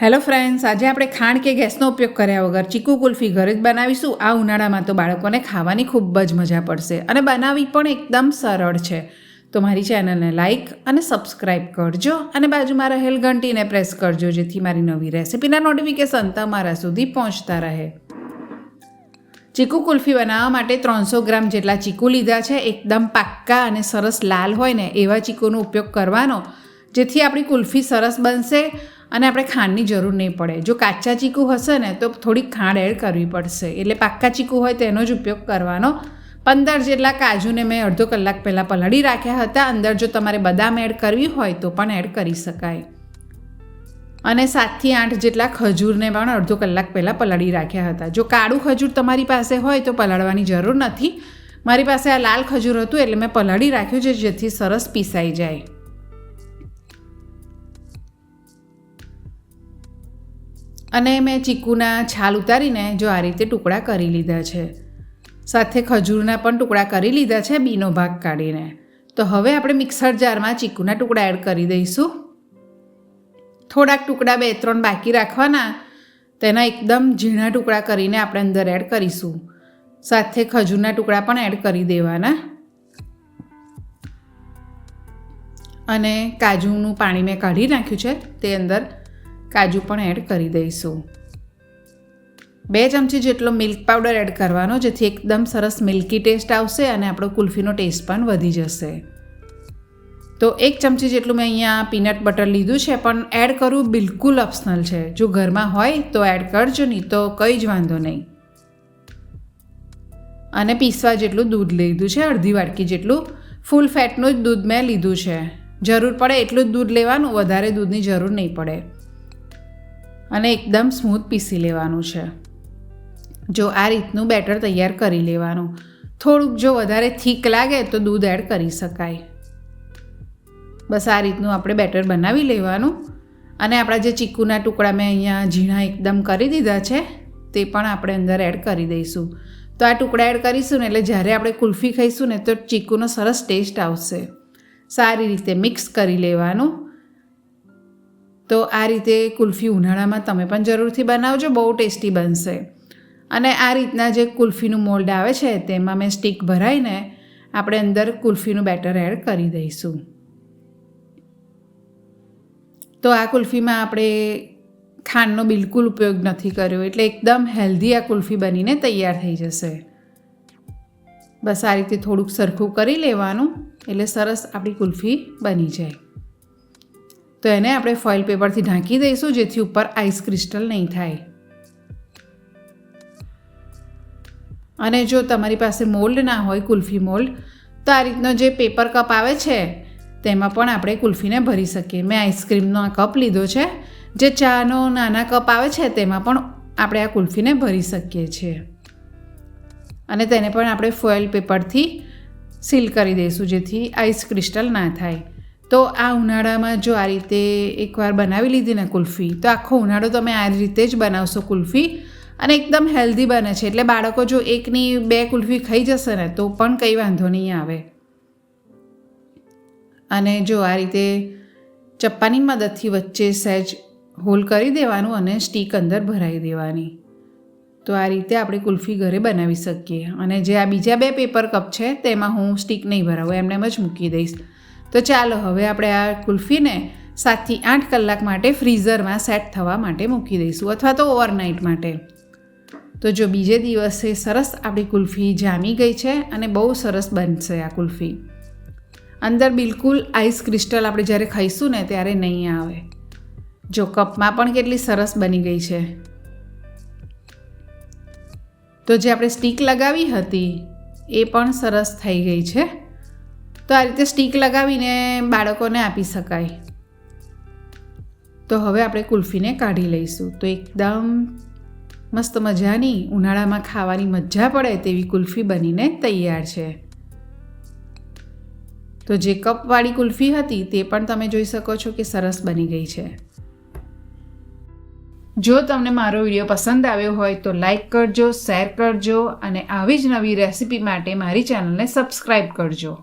Hello friends, આજે આપણે ખાંડ કે ગેસનો ઉપયોગ કર્યા વગર ચીકુ કુલ્ફી ઘરે જ બનાવીશું. આ ઉનાળામાં તો બાળકોને ખાવાની ખૂબ જ મજા પડશે અને બનાવવી પણ એકદમ સરળ છે. તો મારી ચેનલને લાઇક અને સબસ્ક્રાઇબ કરજો અને બાજુમાં રહેલ ઘંટીને પ્રેસ કરજો જેથી મારી નવી રેસિપીના નોટિફિકેશન તમારા સુધી પહોંચતા રહે. ચીકુ કુલ્ફી બનાવવા માટે ત્રણસો ગ્રામ જેટલા ચીકુ લીધા છે. એકદમ પાક્કા અને સરસ લાલ હોય ને એવા ચીકુનો ઉપયોગ કરવાનો, જેથી આપણી કુલ્ફી સરસ બનશે. અને આપણે ખાંડની જરૂર નહીં પડે. જો કાચા ચીકુ હશે ને, તો થોડીક ખાંડ એડ કરવી પડશે. એટલે પાક્કા ચીકુ હોય તેનો જ ઉપયોગ કરવાનો. પંદર જેટલા કાજુને મેં અડધો કલાક પહેલાં પલાળી રાખ્યા હતા. અંદર જો તમારે બદામ એડ કરવી હોય તો પણ એડ કરી શકાય. અને સાતથી આઠ જેટલા ખજૂરને પણ અડધો કલાક પહેલાં પલાળી રાખ્યા હતા. જો કાળું ખજૂર તમારી પાસે હોય તો પલાળવાની જરૂર નથી. મારી પાસે આ લાલ ખજૂર હતું એટલે મેં પલાળી રાખ્યું છે જેથી સરસ પીસાઈ જાય. અને મેં ચીકુના છાલ ઉતારીને જો આ રીતે ટુકડા કરી લીધા છે. સાથે ખજૂરના પણ ટુકડા કરી લીધા છે બીનો ભાગ કાઢીને. તો હવે આપણે મિક્સર જારમાં ચીકુના ટુકડા એડ કરી દઈશું. થોડાક ટુકડા બે ત્રણ બાકી રાખવાના, તેના એકદમ ઝીણા ટુકડા કરીને આપણે અંદર એડ કરીશું. સાથે ખજૂરના ટુકડા પણ એડ કરી દેવાના. અને કાજુનું પાણી મેં કાઢી નાખ્યું છે, તે અંદર કાજુ પણ એડ કરી દઈશું. બે ચમચી જેટલો મિલ્ક પાવડર એડ કરવાનો, જેથી એકદમ સરસ મિલ્કી ટેસ્ટ આવશે અને આપણો કુલ્ફીનો ટેસ્ટ પણ વધી જશે. તો એક ચમચી જેટલું મેં અહીંયા પીનટ બટર લીધું છે, પણ એડ કરવું બિલકુલ ઓપ્શનલ છે. જો ઘરમાં હોય તો એડ કરજો, નહીં તો કંઈ જ વાંધો નહીં. અને પીસવા જેટલું દૂધ લીધું છે, અડધી વાટકી જેટલું ફૂલ ફેટનું જ દૂધ મેં લીધું છે. જરૂર પડે એટલું જ દૂધ લેવાનું, વધારે દૂધની જરૂર નહીં પડે. અને એકદમ સ્મૂથ પીસી લેવાનું છે. જો આ રીતનું બેટર તૈયાર કરી લેવાનું. થોડુંક જો વધારે થીક લાગે તો દૂધ એડ કરી શકાય. બસ આ રીતનું આપણે બેટર બનાવી લેવાનું. અને આપણા જે ચીકુના ટુકડા મેં અહીંયા ઝીણા એકદમ કરી દીધા છે, તે પણ આપણે અંદર એડ કરી દઈશું. તો આ ટુકડા એડ કરીશું ને એટલે જ્યારે આપણે કુલ્ફી ખાઈશું ને તો ચીકુનો સરસ ટેસ્ટ આવશે. સારી રીતે મિક્સ કરી લેવાનું. તો આ રીતે કુલ્ફી ઉનાળામાં તમે પણ જરૂરથી બનાવજો, બહુ ટેસ્ટી બનશે. અને આ રીતના જે કુલ્ફીનું મોલ્ડ આવે છે, તેમાં મેં સ્ટીક ભરાઈને આપણે અંદર કુલ્ફીનું બેટર એડ કરી દઈશું. તો આ કુલ્ફીમાં આપણે ખાંડનો બિલકુલ ઉપયોગ નથી કર્યો, એટલે એકદમ હેલ્ધી આ કુલ્ફી બનીને તૈયાર થઈ જશે. બસ આ રીતે થોડુંક સરખું કરી લેવાનું, એટલે સરસ આપણી કુલ્ફી બની જાય. તો એને આપણે ફોઇલ પેપરથી ઢાંકી દઈશું, જેથી ઉપર આઈસ ક્રિસ્ટલ નહીં થાય. અને જો તમારી પાસે મોલ્ડ ના હોય, કુલ્ફી મોલ્ડ તો આ રીતનો જે પેપર કપ આવે છે, તેમાં પણ આપણે કુલ્ફીને ભરી શકીએ. મેં આઈસ્ક્રીમનો આ કપ લીધો છે. જે ચાનો નાના કપ આવે છે, તેમાં પણ આપણે આ કુલ્ફીને ભરી શકીએ છીએ. અને તેને પણ આપણે ફોઇલ પેપરથી સીલ કરી દઈશું, જેથી આઈસ ક્રિસ્ટલ ના થાય. તો આ ઉનાળામાં જો આ રીતે એકવાર બનાવી લીધી ને કુલ્ફી, તો આખો ઉનાળો તમે આ રીતે જ બનાવશો કુલ્ફી અને એકદમ હેલ્ધી બને છે. એટલે બાળકો જો એકની બે કુલ્ફી ખાઈ જશે ને, તો પણ કંઈ વાંધો નહીં આવે. અને જો આ રીતે ચપ્પાની મદદથી વચ્ચે સહેજ હોલ કરી દેવાનું અને સ્ટીક અંદર ભરાઈ દેવાની. તો આ રીતે આપણે કુલ્ફી ઘરે બનાવી શકીએ. અને જે આ બીજા બે પેપર કપ છે, તેમાં હું સ્ટીક નહીં ભરાવું, એમને જ મૂકી દઈશ. તો ચાલો હવે આપણે આ કુલ્ફીને સાતથી આઠ કલાક માટે ફ્રીઝરમાં સેટ થવા માટે મૂકી દઈશું અથવા તો ઓવરનાઇટ માટે. તો જો બીજે દિવસે સરસ આપણી કુલ્ફી જામી ગઈ છે અને બહુ સરસ બનશે આ કુલ્ફી. અંદર બિલકુલ આઈસ ક્રિસ્ટલ આપણે જ્યારે ખાઈશું ને ત્યારે નહીં આવે. જો કપમાં પણ કેટલી સરસ બની ગઈ છે. તો જે આપણે સ્ટીક લગાવી હતી એ પણ સરસ થઈ ગઈ છે. તો આ રીતે સ્ટીક લગાવીને બાળકોને આપી શકાય. તો હવે આપણે કુલ્ફીને કાઢી લઈશું. તો એકદમ મસ્ત મજાની ઉનાળામાં ખાવાની મજા પડે તેવી કુલ્ફી બનીને તૈયાર છે. તો જે કપવાળી કુલ્ફી હતી તે પણ તમે જોઈ શકો છો કે સરસ બની ગઈ છે. જો તમને મારો વીડિયો પસંદ આવ્યો હોય તો લાઈક કરજો, શેર કરજો અને આવી જ નવી રેસિપી માટે મારી ચેનલને સબસ્ક્રાઈબ કરજો.